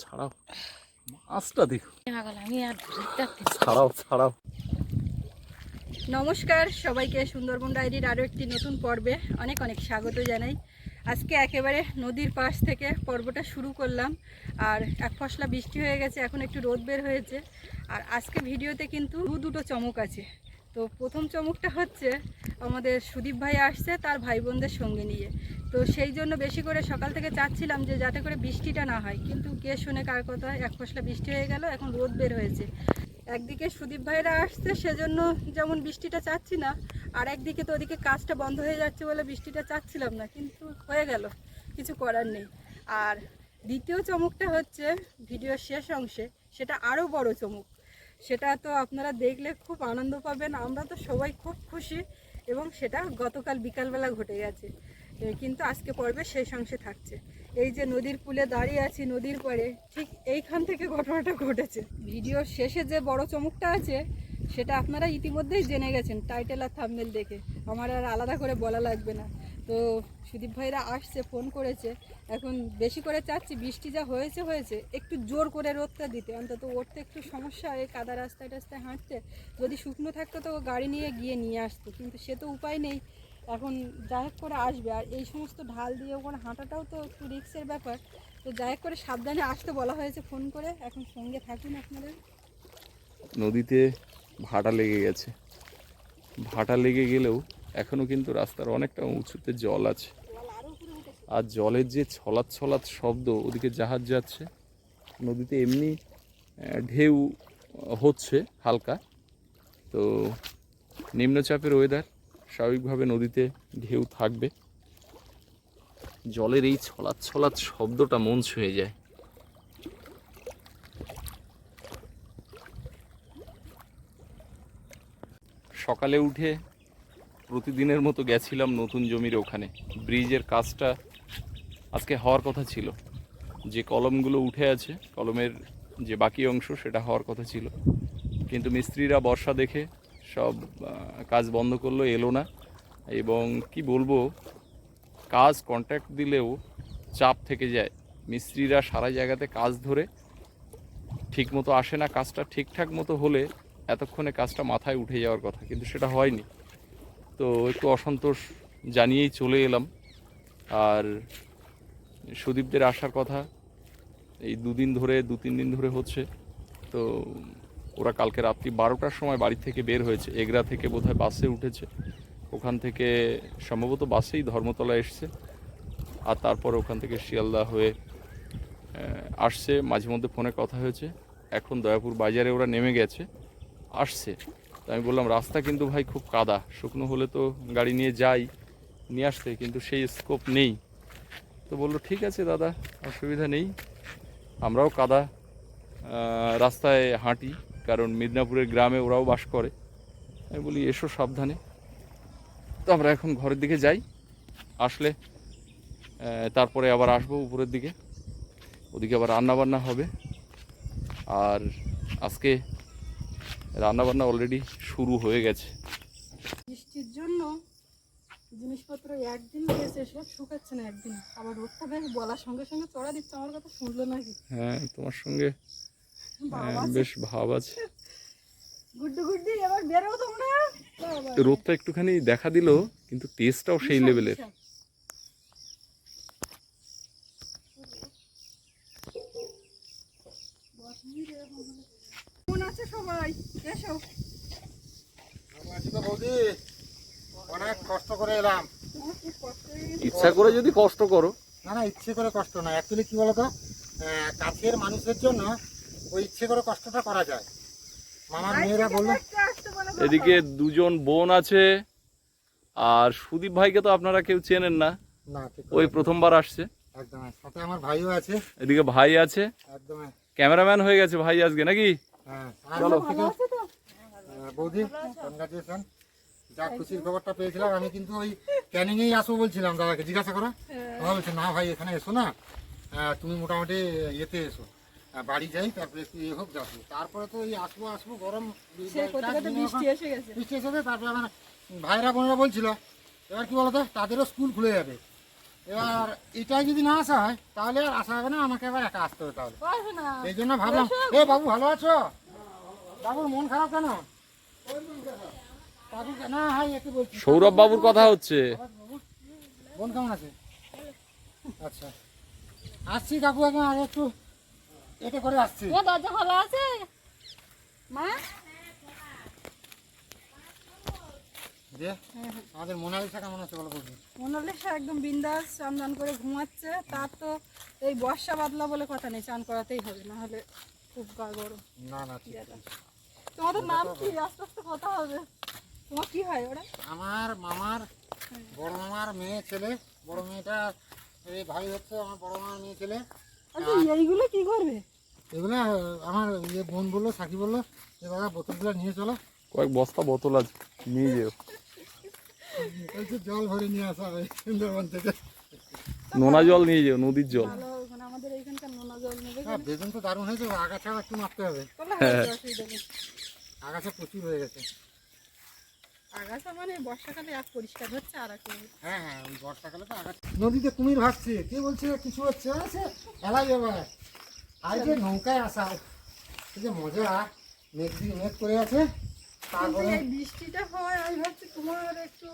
ছাড়াও ছাড়াও। মাছটা দেখো। পাগল আমি আর ধরতে পারতেছি না। ছাড়াও ছাড়াও। নমস্কার সবাইকে সুন্দরবন ডায়েরির আরও একটি নতুন পর্বে অনেক অনেক স্বাগত জানাই। আজকে একেবারে নদীর পাশ থেকে পর্বটা শুরু করলাম। আর এক ফসলা বৃষ্টি হয়ে গেছে এখন একটু রোদ বের হয়েছে। আর আজকে ভিডিওতে কিন্তু দু দুটো চমক আছে। তো প্রথম চমকটা হচ্ছে আমাদের সুদীপ ভাই আসছে তার ভাই বোনদের সঙ্গে নিয়ে। তো সেই জন্য বেশি করে সকাল থেকে চাচ্ছিলাম যে যাতে করে বৃষ্টিটা না হয়। কিন্তু কে শুনে কার কথা, এক ফসলা বৃষ্টি হয়ে গেল, এখন রোদ বের হয়েছে। একদিকে সুদীপ ভাইরা আসছে, সেজন্য যেমন বৃষ্টিটা চাচ্ছি না আর একদিকে তো ওদিকে কাজটা বন্ধ হয়ে যাচ্ছে বলে বৃষ্টিটা চাচ্ছিলাম না, কিন্তু হয়ে গেল, কিছু করার নেই। আর দ্বিতীয় চমকটা হচ্ছে ভিডিওর শেষ অংশে, সেটা আরও বড় চমক। সেটা তো আপনারা দেখলে খুব আনন্দ পাবেন। আমরা তো সবাই খুব খুশি এবং সেটা গতকাল বিকালবেলা ঘটে গেছে। কিন্তু আজকে পর্বে শেষ অংশে থাকছে। এই যে নদীর কূলে দাঁড়িয়ে আছি নদীর পরে ঠিক এইখান থেকে ঘটনাটা ঘটেছে। ভিডিওর শেষে যে বড় চমকটা আছে, সেটা আপনারা ইতিমধ্যেই জেনে গেছেন, টাইটেল আর থাম্বনেল দেখে। আমার আর আলাদা করে বলা লাগবে না। তো সুদীপ ভাইরা আসছে, ফোন করেছে। এখন বেশি করে চাচ্ছি, বৃষ্টি যা হয়েছে হয়েছে, একটু জোর করে রোদটা দিতে। অন্তত ওরতে একটু সমস্যা, এই কাদা রাস্তায় টাস্তায় হাঁটতে। যদি শুকনো থাকতো তো গাড়ি নিয়ে গিয়ে নিয়ে আসতো, কিন্তু সে তো উপায় নেই। এখন যাই হোক করে আসবে। আর এই সমস্ত ঢাল দিয়ে ওখানে হাঁটাটাও তো একটু রিক্সের ব্যাপার। তো যাই করে সাবধানে আসতে বলা হয়েছে ফোন করে। এখন সঙ্গে থাকুন আপনাদের। নদীতে ভাটা লেগে গেছে। ভাটা লেগে গেলেও এখনও কিন্তু রাস্তার অনেকটা উঁচুতে জল আছে। আর জলের যে ছলাৎ ছলাৎ শব্দ ওদিকে জাহাজ যাচ্ছে, নদীতে এমনি ঢেউ হচ্ছে হালকা। তো নিম্নচাপের ওয়েদার স্বাভাবিকভাবে নদীতে ঢেউ থাকবে। জলের এই ছলাৎ ছলাৎ শব্দটা মন ছুঁয়ে যায়। সকালে উঠে প্রতিদিনের মতো গেছিলাম নতুন জমির ওখানে। ব্রিজের কাজটা আজকে হওয়ার কথা ছিল। যে কলমগুলো উঠে আছে, কলমের যে বাকি অংশ, সেটা হওয়ার কথা ছিল। কিন্তু মিস্ত্রিরা বর্ষা দেখে সব কাজ বন্ধ করল, এলো না। এবং কি বলব, কাজ কন্ট্যাক্ট দিলেও চাপ থেকে যায়। মিস্ত্রিরা সারা জায়গাতে কাজ ধরে ঠিক মতো আসে না। কাজটা ঠিকঠাক মতো হলে এতক্ষণে কাজটা মাথায় উঠে যাওয়ার কথা। কিন্তু সেটা হয়নি। তো একটু অসন্তোষ জানিয়েই চলে এলাম। আর সুদীপদের আসার কথা এই দুদিন ধরে, দু তিন দিন ধরে হচ্ছে। তো ওরা কালকে রাত্রি বারোটার সময় বাড়ি থেকে বের হয়েছে। এগরা থেকে বোধহয় বাসে উঠেছে। ওখান থেকে সম্ভবত বাসেই ধর্মতলা এসছে। আর তারপর ওখান থেকে শিয়ালদা হয়ে আসছে। মাঝে মধ্যে ফোনে কথা হয়েছে। এখন দয়াপুর বাজারে ওরা নেমে গেছে। আসছে। তো আমি বললাম, রাস্তা কিন্তু ভাই খুব কাদা। শুকনো হলে তো গাড়ি নিয়ে যাই, নিয়ে আসতে, কিন্তু সেই স্কোপ নেই। তো বলল, ঠিক আছে দাদা, অসুবিধা নেই। আমরাও কাদা রাস্তায় হাঁটি, কারণ মিদনাপুরের গ্রামে ওরাও বাস করে। আমি বলি, এসো সাবধানে। তো আমরা এখন ঘরের দিকে যাই, আসলে তারপরে আবার আসব উপরের দিকে। ওদিকে আবার রান্না বান্না হবে। আর আজকে রান্নাবান্না অলরেডি শুরু হয়ে গেছে। বৃষ্টির জন্য জিনিসপত্র একদিন গেছে সব শুকাচ্ছে না একদিন। আবার রোদটা বেশ বলার সঙ্গে সঙ্গে চড়া দিচ্ছে আমার কথা শুনলো নাকি? হ্যাঁ তোমার সঙ্গে আহ, বেশ ভাব আছে। গুড্ডু গুড্ডি এবার বেরো তোমরা। রোদটা একটুখানি দেখা দিল কিন্তু টেস্টটাও সেই লেভেলের বিশাল। কেমন আছে সবাই এসো। বৌদি অনেক কষ্ট করে এলাম। ইচ্ছা করে যদি কষ্ট করো। না না ইচ্ছে করে কষ্ট না। অ্যাকচুয়ালি কি বলতো? কাছের মানুষের জন্য ওই ইচ্ছে করে কষ্টটা করা যায়। মামার মেয়েরা বলল। এদিকে দুজন বোন আছে আর সুদীপ ভাইকে তো আপনারা কেউ চেনেন না। না ওই প্রথমবার আসছে। একদম। সাথে আমার ভাইও আছে। এদিকে ভাই আছে। একদম। ক্যামেরাম্যান হয়ে গেছে ভাই আজকে নাকি? চলো। থেকে, আহ, বৌদি যা খুশির খবরটা পেয়েছিলাম আমি কিন্তু ওই ক্যানিংয়েই আসব বলছিলাম দাদাকে জিজ্ঞাসা করো। বলছে না ভাই এখানে এসো না। তুমি মোটামুটি ইয়েতে এসো। বাড়ি যাই তারপরে একটু ইয়ে হোক যাব। তারপরে তো ওই আসব আসব গরম বৃষ্টি এসে গেছে। তারপরে আমার ভাইরা বোনেরা বলছিল এবার কি বলতো? তাদেরও স্কুল খুলে যাবে। এবার এটাই যদি না আসা হয় তাহলে আর আসা হবে না আমাকে আবার একা আসতে হবে তাহলে। না। এই জন্য ভাবলাম এ বাবু ভালো আছো? বাবুর মন খারাপ কেন? কাকু কে- না হাই একটু বলছি। সৌরভ বাবুর কথা হচ্ছে। বোন কেমন আছে? আচ্ছা। আসছি কাকু এখন আগে একটু এটা করে আসছি। ও দরজা ভালো আছে? মা? আমাদের মোনালিসা কেমন আছে বলো বলবি? মোনালিসা একদম বিন্দাস দান করে ঘুমাচ্ছে তার তো এই বর্ষা বাদলা বলে কথা নেই চান করাতেই হবে না হলে খুব গা গরম। না না ঠিক আছে। তোমাদের নাম কি? আস্তে আস্তে কথা হবে। তোমার কি হয় ওরা? আমার মামার বড় মামার মেয়ে ছেলে বড় মেয়েটা এই ভাই হচ্ছে আমার বড় মামার মেয়ে ছেলে। আচ্ছা এইগুলো কি করবে? এগুলো আমার ইয়ে বোন বলল সাকি বলল যে দাদা বোতলগুলো নিয়ে চলো। কয়েক বস্তা বোতল আছে নিয়ে যেও। জল ভরে নিয়ে আসা হবে সুন্দরবন থেকে। নোনা জল নিয়ে যেও নদীর জল। ভালো ওখানে আমাদের এইখানকার নোনা জল নেবে হ্যাঁ বেগুন তো দারুণ হয়েছে আগাছা একটু মাপতে হবে। নেই। আগাছা প্রচুর হয়ে গেছে। আগাছা মানে বর্ষাকালে এক পরিষ্কার হচ্ছে আর এক হ্যাঁ হ্যাঁ ওই বর্ষাকালে তো আগাছা। নদীতে কুমির ভাসছে কে বলছে কিছু হচ্ছে? আছে এলাই এবার আর যে নৌকায় আসা এই যে মজা মেঘ মেঘ করে আছে। কিন্তু এই বৃষ্টিটা হয় আমি ভাবছি তোমার একটু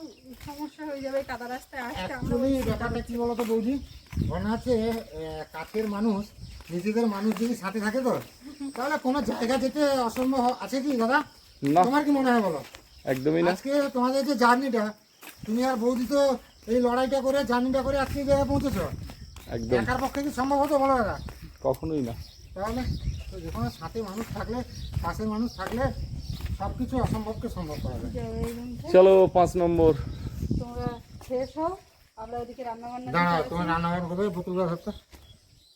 সমস্যা হয়ে যাবে কাদা রাস্তায় আসতে অ্যাকচুয়ালি ব্যাপারটা কি বলতো বৌদি? ঘটনা হচ্ছে কাছের মানুষ নিজেদের মানুষ যদি সাথে থাকে তো তাহলে কোনো জায়গা যেতে অসম্ভব আছে কি দাদা? তোমার কি মনে হয় বলো? একদমই না। আজকে তোমাদের যে জার্নিটা তুমি আর বৌদি তো এই লড়াইটা করে জার্নিটা করে আজকে জায়গায় পৌঁছেছো। একদম। একার পক্ষে কি সম্ভব হতো বলো দাদা? কখনোই না। তাহলে তো যেখানে সাথে মানুষ থাকলে পাশের মানুষ থাকলে সব কিছু অসম্ভবকে সম্ভব করা যায়। চলো পাঁচ নম্বর। তোমরা শেষ হও আমরা ওদিকে রান্না বান্না দাঁড়া তোমার রান্নাঘর করবে বোতলটা ধরতে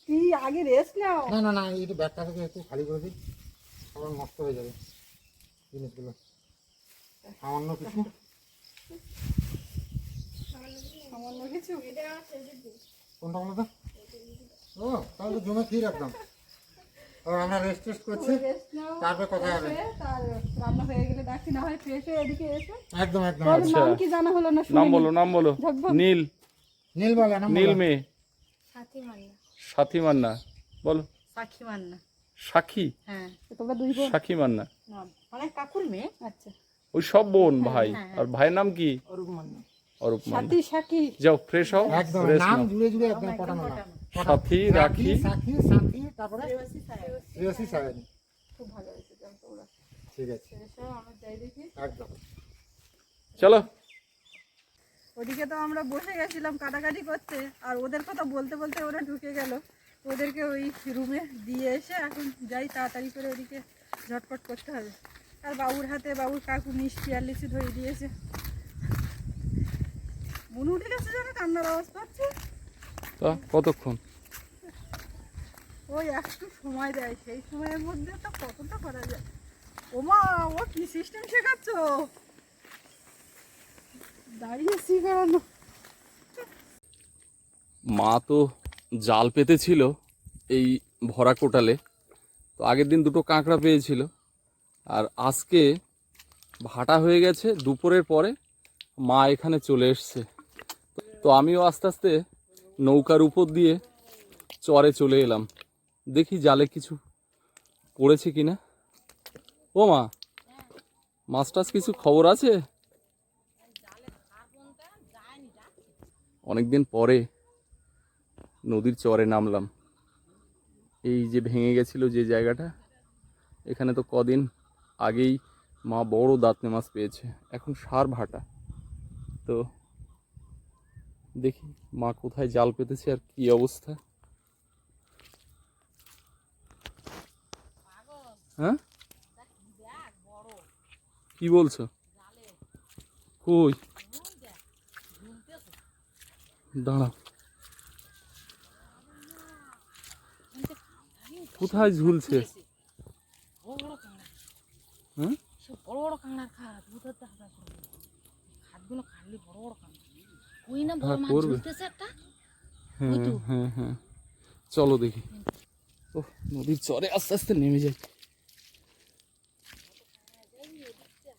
কি আগে রেস্ট নাও? না না না এই ব্যাগটা থেকে একটু খালি করে দিই আবার নষ্ট হয়ে যাবে জিনিসগুলো। সামান্য কিছু। সামান্য কিছু। কোনটা বলো তো? ও তাহলে জমে একদম। ও আমরা রেস্ট টেস্ট করছি। তারপরে কথা হবে। রান্না হয়ে গেলে ডাকি না হয় ফ্রেশ হয়ে এদিকে এসো। একদম একদম আচ্ছা। নাম কি জানা হলো না নাম বলো নাম বলো। নীল। নীল বলে নাম নীল। মেয়ে। সাথী মান্না। সাথী মান্না। বলো। সাক্ষী মান্না। সাক্ষী হ্যাঁ। তোমরা দুই বোন। সাক্ষী মান্না। মানে কাকুর মেয়ে। আচ্ছা। ওই সব বোন ভাই। আর ভাইয়ের নাম কি? অরূপ মান্না। অরূপ মান্না। সাথী যাও ফ্রেশ হও। একদম নাম জুড়ে জুড়ে একদম পটানো সাথী রাখি। তারপরে? রেওসি সাহেব খুব ভালো হয়েছে তোমরা। ঠিক আছে। আমরা যাই দেখি। একদম। চলো। ওদিকে তো আমরা বসে গেছিলাম কাটাকাটি করতে আর ওদের কথা বলতে বলতে ওরা ঢুকে গেল। ওদেরকে ওই রুমে দিয়ে এসে এখন যাই তাড়াতাড়ি করে ওদিকে ঝটপট করতে হবে। আর বাবুর হাতে বাবুর কাকু মিষ্টি আর লিচু ধরে দিয়েছে। মনে উঠে গেছে যেন কান্নার আওয়াজ পাচ্ছে? কতক্ষণ? ওই একটু সময় দেয়, সেই সময়ের মধ্যে তো কতটা করা যায়। ও কি সিস্টেম শেখাচ্ছ? দাঁড়িয়ে শিখানো মা তো জাল পেতেছিল এই ভরা কোটালে। তো আগের দিন দুটো কাঁকড়া পেয়েছিল। আর আজকে ভাটা হয়ে গেছে দুপুরের পরে মা এখানে চলে এসছে। তো আমিও আস্তে আস্তে নৌকার উপর দিয়ে চরে চলে এলাম। দেখি জালে কিছু পড়েছে কিনা। ও মা মাছ কিছু খবর আছে? অনেকদিন পরে নদীর চরে নামলাম। এই যে ভেঙে গেছিল যে জায়গাটা, এখানে তো কদিন আগেই মা বড় দাঁতনে মাছ পেয়েছে, এখন সার ভাটা। তো দেখি মা কোথায় জাল পেতেছে আর কি অবস্থা। হ্যাঁ? কি বলছো? কই? দাঁড়াও। কোথায় ঝুলছে? হ্যাঁ? বড় বড় বড় বড় হ্যাঁ, হ্যাঁ। চলো দেখি। ও নদীর চরে আস্তে আস্তে নেমে যাই।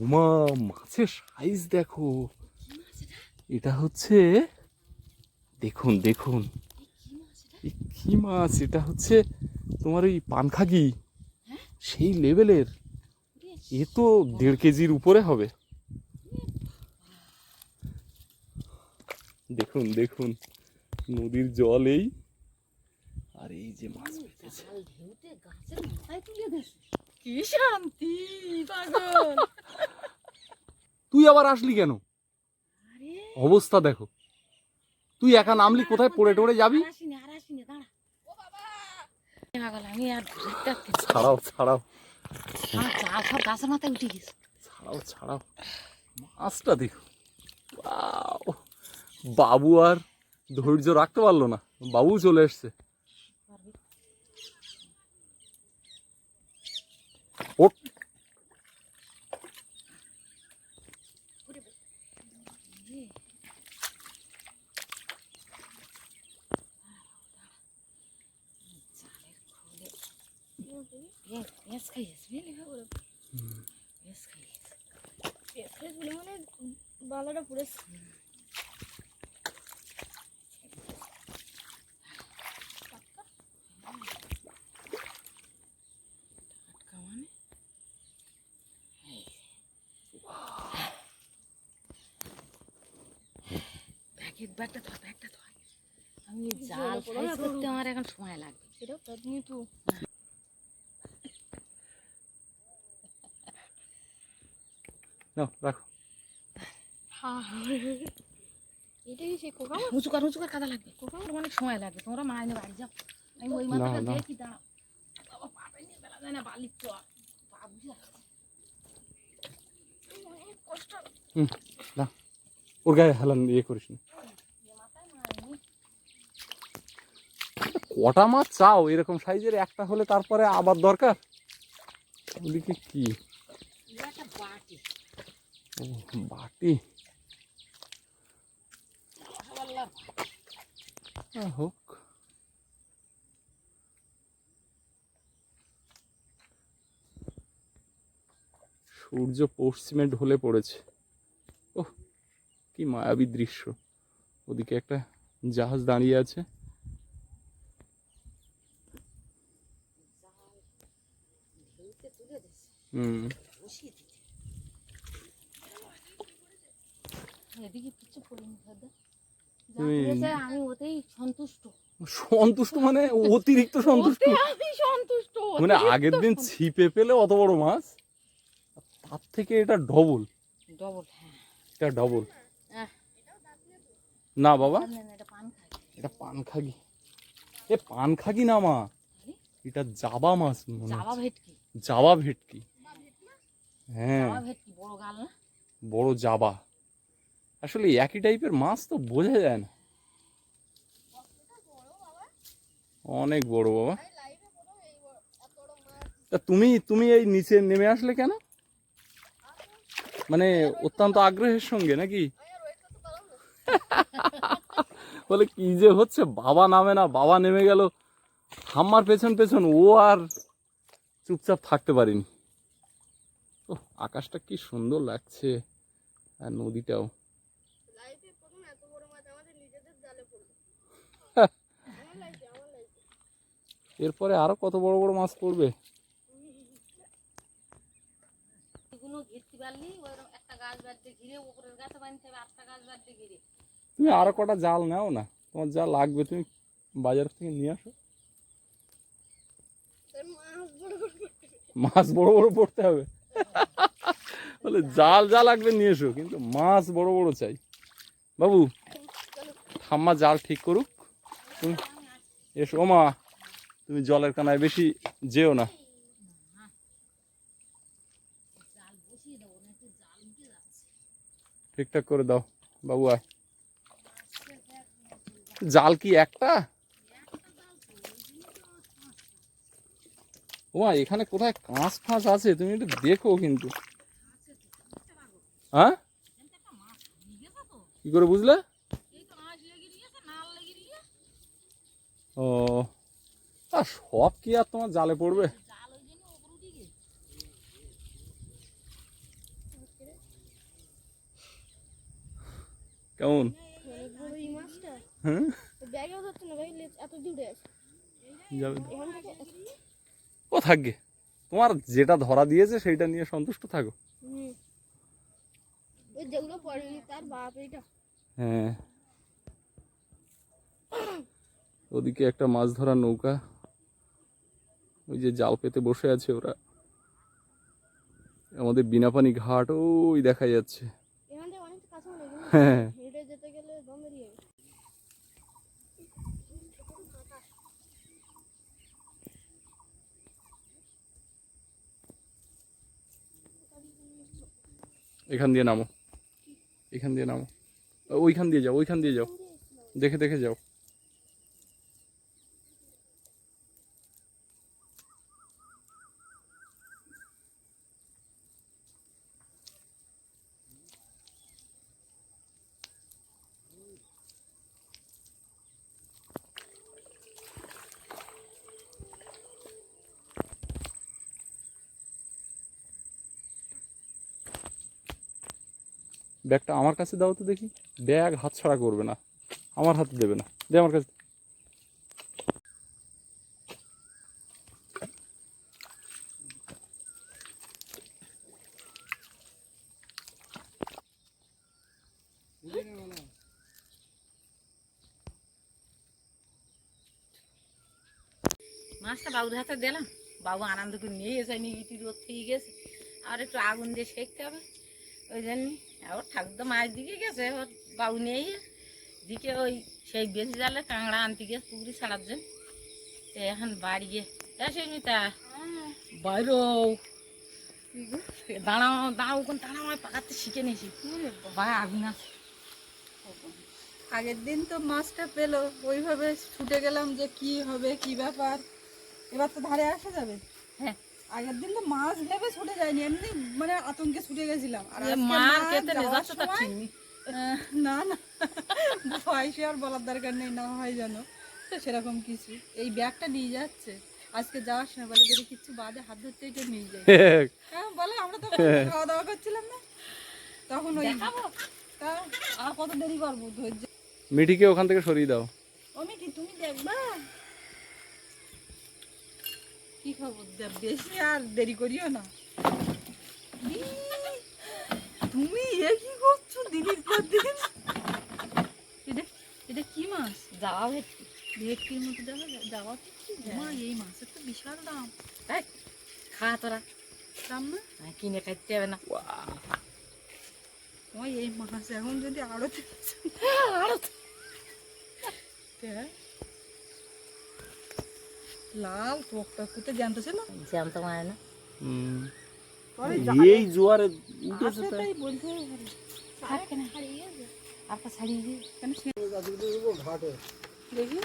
উমা মাছের সাইজ দেখো। এটা হচ্ছে দেখুন দেখুন। এই কি মাছ? এটা এই কি মাছ এটা হচ্ছে তোমার ওই পানখাগি। সেই লেভেলের এ তো দেড় কেজির উপরে হবে। দেখুন দেখুন। নদীর জল এই। আর এই যে মাছ পেতেছে কি শান্তি পাগল? তুই আবার আসলি কেন? অবস্থা দেখো। তুই একা নামলি কোথায় পড়ে টড়ে যাবি। ছাড়াও ছাড়াও। গাছের মাথায় উঠে গেছে। ছাড়াও ছাড়াও। মাছটা দেখো। বাবু আর ধৈর্য রাখতে পারল না। বাবু চলে এসছে পারবি? ওঠ ওরে বাবা। এ। জালের খোলে পেঁয়াজ পেঁয়াজ খাইয়েছে বুঝলি খাইয়েছে মানে বালাটা পুরো ধর ধর আমি জাল সাইজ করতে আমার এখন সময় লাগবে। পেতনি তো। নাও রাখো। এটা কি সে কোকা উঁচু কর উঁচু কর কাদা লাগবে। তোমার অনেক সময় লাগবে। তোমরা মাইনে বাড়ি যাও। আমি ওই মাথাটা দেখি দাঁড়াও। বাবা পাটা নিয়ে বেলা যায় না বালির তো পা কষ্ট হুম না। ওর গায়ে হেলান ইয়ে করিস না। কটা মাছ চাও? এরকম সাইজের একটা হলে তারপরে আবার দরকার? ওদিকে কি? বাটি। হোক। সূর্য পশ্চিমে ঢলে পড়েছে। ওহ, কি মায়াবী দৃশ্য। ওদিকে একটা জাহাজ দাঁড়িয়ে আছে। হুম বসিয়ে দিতে এদিকে কিছু করিনি দাদা। আমি ওতেই সন্তুষ্ট। সন্তুষ্ট মানে অতিরিক্ত সন্তুষ্ট? আমি সন্তুষ্ট মানে আগের দিন ছিপে পেলে অত বড় মাছ? তার থেকে এটা ডবল ডবল হ্যাঁ। এটা ডবল না বাবা এটা পানখাগি এ পানখাগি না মা। এটা জাবা মাছ জাবা ভেটকি। জাবা ভেটকি। হ্যাঁ। বড় জাবা। আসলে একই টাইপের মাছ তো বোঝা যায় না। অনেক বড় বাবা। তা তুমি তুমি এই নিচে নেমে আসলে কেন? মানে অত্যন্ত আগ্রহের সঙ্গে নাকি? বলে কি যে হচ্ছে, বাবা নামে না, বাবা নেমে গেল। হাম্মার পেছন পেছন ও আর চুপচাপ থাকতে পারিনি। ও আকাশটা কি সুন্দর লাগছে। আর নদীটাও লাইফে প্রথম এত বড় মাছ আমাদের নিজেদের জালে পড়ল আমার লাইফে আমার লাইফে এরপরে আরও কত বড় বড় মাছ পড়বে? তুমি আরও কটা জাল নাও না তোমার যা লাগবে তুমি বাজার থেকে নিয়ে আসো। মাছ বড় বড় করতে মাছ বড় বড় পড়তে হবে। বলে জাল যা লাগবে নিয়ে এসো কিন্তু মাছ বড় বড় চাই। বাবু ঠাম্মা জাল ঠিক করুক। তুমি এসো মা তুমি জলের কানায় বেশি যেও না। ঠিকঠাক করে দাও বাবু আয়। জাল কি একটা? ও এখানে কোথায় কাঁচ ফাঁস আছে? তুমি একটু দেখো কিন্তু। হ্যাঁ? কি করে বুঝলে? ও। সব কি আর তোমার জালে পড়বে? কেমন? মাছটা হ্যাঁ ও থাকবে? তোমার যেটা ধরা দিয়েছে সেইটা নিয়ে সন্তুষ্ট থাকো। হ্যাঁ। ওদিকে একটা মাছ ধরার নৌকা। ওই যে জাল পেতে বসে আছে ওরা। আমাদের বিনাপানি ঘাট ওই দেখা যাচ্ছে। হয়। এখান দিয়ে নামো। এখান দিয়ে নামো। ওইখান দিয়ে যাও ওইখান দিয়ে যাও। দেখে দেখে যাও। ব্যাগটা আমার কাছে দাও তো দেখি। ব্যাগ হাত ছাড়া করবে না। আমার হাতে দেবে না। দে আমার কাছে। মাছটা বাবুর হাতে দিলাম। বাবু আনন্দ করে নিয়ে এসে নিয়ে ইটি রোদ থেকে গেছে। আর একটু আগুন দিয়ে সেঁকতে হবে। ওই জন্য ওর ঠাকুর মাছ দিকে গেছে ওর বাবু নেই। দিকে ওই সেই বেশি জালে কাঁকড়া আনতে গেছে পুকুরি ছাড়ার জন্য। তো এখন বাড়ি গিয়ে এসে মিতা বাইরো। দাঁড়াও দাঁড়াও কোন দাঁড়াও আমি পাকাতে শিখে নিয়েছি। ভাই আগুন আছে। আগের দিন তো মাছটা পেল ওইভাবে ছুটে গেলাম যে কি হবে কি ব্যাপার? এবার তো ধারে আসা যাবে? হ্যাঁ। আগের দিন তো মাছ নেবে ছুটে যায়নি এমনি মানে আতঙ্কে ছুটে গেছিলাম। আর আজকে মাছ খেতে যাওয়ার যাচ্ছে সময়, ঠিক নেই আহ, না না ভয় সে আর বলার দরকার নেই না হয় জানো সেরকম কিছু। এই ব্যাগটা নিয়ে যাচ্ছে। আজকে যাওয়ার সময় বলে যদি কিছু বাদে হাত ধরতে এটা নিয়ে যাই। হ্যাঁ বলে আমরা তো খাওয়া দাওয়া করছিলাম না। তখন ওই তা আর কত দেরি করব ধৈর্য? মিঠিকে ওখান থেকে সরিয়ে দাও। তুমি দেখবা। কি খবর? দেব বেশি আর দেরি করিও না। তুমি এ কি করছ দিনের পর দিন? এটা এটা কি মাছ? যাওয়া হয়েছে ভেটকির মতো দেখা যাওয়া মা এই মাছের তো বিশাল দাম। এই, খা তোরা। দাম না? কিনে খাইতে হবে না। ওই এই মাছ এখন যদি আরও লাল টক টক করতে জানতেছে না জ্যান্ত মায় না। এই জোয়ারে উঠেছে তাই তাই বলতে হবে না আর কা ছাড়িয়ে দিই কেন ঘাটে দেখি।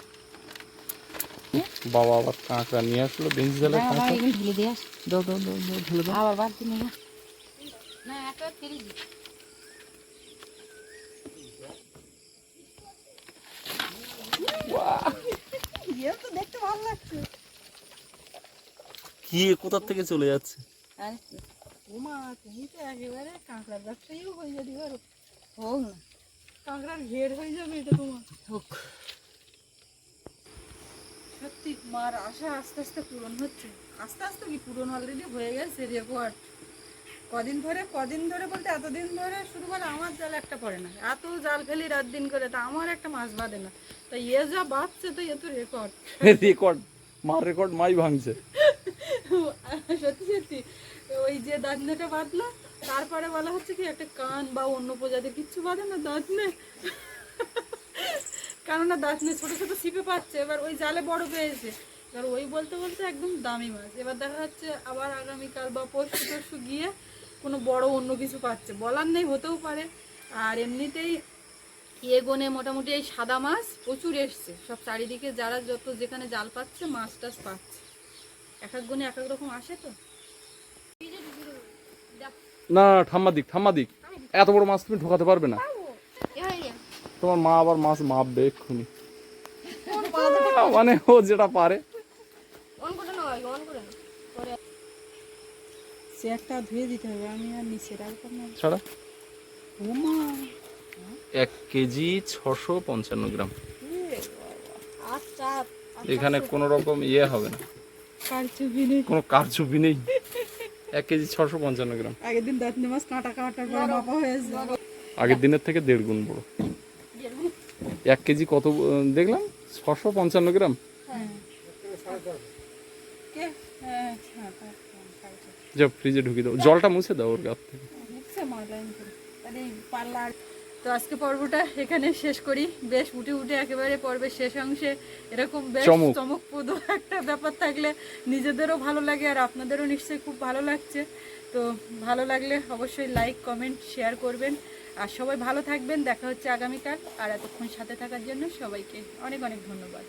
বাবা আবার কাঁকড়া নিয়ে আসলো বেঞ্চ জালে না কাঁকড়া। এগুলো ঢেলে দিয়ে আস। দাও দাও দাও দাও ঢেলে দাও। আবার বাড়তি নিয়ে না একটা ফেলে ইয়ে তো দেখতে ভালো লাগছে। কি কোথার থেকে চলে যাচ্ছে? আরে ওমা তুমি তো একেবারে কাঁকড়ার ব্যবসায়ীও হয়ে যেতে পারো হোক না। কাঁকড়ার ঘের হয়ে যাবে এটা তোমার। হোক। সত্যি মার আশা আস্তে আস্তে পূরণ হচ্ছে। আস্তে আস্তে কি পূরণ অলরেডি হয়ে গেছে রেকর্ড কদিন ধরে কদিন ধরে বলতে এতদিন ধরে শুধু বলে আমার জাল একটা পড়ে না। এত জাল ফেলি রাত দিন করে তা আমার একটা মাছ বাঁধে না। তা এ যা বাঁধছে তো এ তো রেকর্ড রেকর্ড মার রেকর্ড মাই ভাঙছে। সত্যি সত্যি। ওই যে দাঁতনেটা বাঁধলো, তারপরে বলা হচ্ছে কি, একটা কান বা অন্য প্রজাতির কিচ্ছু বাঁধে না দাঁতনে কেননা দাঁতনে ছোট ছোট ছিপে পাচ্ছে, এবার ওই জালে বড় পেয়েছে। এবার ওই বলতে বলতে একদম দামি মাছ। এবার দেখা যাচ্ছে আবার আগামীকাল বা পরশু টরশু গিয়ে কোনো বড় অন্য কিছু পাচ্ছে। বলার নেই, হতেও পারে। আর এমনিতেই এগোনে মোটামুটি এই সাদা মাছ প্রচুর এসছে। সব চারিদিকে যারা যত যেখানে জাল পাচ্ছে, মাছ টাছ পাচ্ছে। এক এক গুণে এক এক রকম আসে তো? না ঠাম্মা দিক ঠাম্মা দিক। এত বড় মাছ তুমি ঢোকাতে পারবে না। তোমার মা আবার মাছ মাপবে এক্ষুনি। মানে ও যেটা পারে। অন করে নাও আগে অন করে নাও সে একটা ধুয়ে দিতে হবে আমি আর নিচে রাখব না। ছাড়া। ওমা এক কেজি ছশো পঞ্চান্ন গ্রাম। আচ্ছা এখানে কোনো রকম ইয়ে হবে না। কোনো কারচুপি নেই। এক কেজি ছশো পঞ্চান্ন গ্রাম। আগের দিন দাঁতনি মাছ কাঁটা কাঁটার পরে মাপা হয়েছে আগের দিনের থেকে দেড় গুণ বড়। এক কেজি কত দেখলাম? ছশো পঞ্চান্ন গ্রাম। যা ফ্রিজে ঢুকিয়ে দাও। জলটা মুছে দাও ওর গাছ থেকে। তো আজকে পর্বটা এখানে শেষ করি। বেশ উঠে উঠে একেবারে পর্বের শেষ অংশে এরকম বেশ চমক। চমকপ্রদ একটা ব্যাপার থাকলে নিজেদেরও ভালো লাগে আর আপনাদেরও নিশ্চয়ই খুব ভালো লাগছে। তো ভালো লাগলে অবশ্যই লাইক কমেন্ট শেয়ার করবেন। আর সবাই ভালো থাকবেন। দেখা হচ্ছে আগামীকাল। আর এতক্ষণ সাথে থাকার জন্য সবাইকে অনেক অনেক ধন্যবাদ।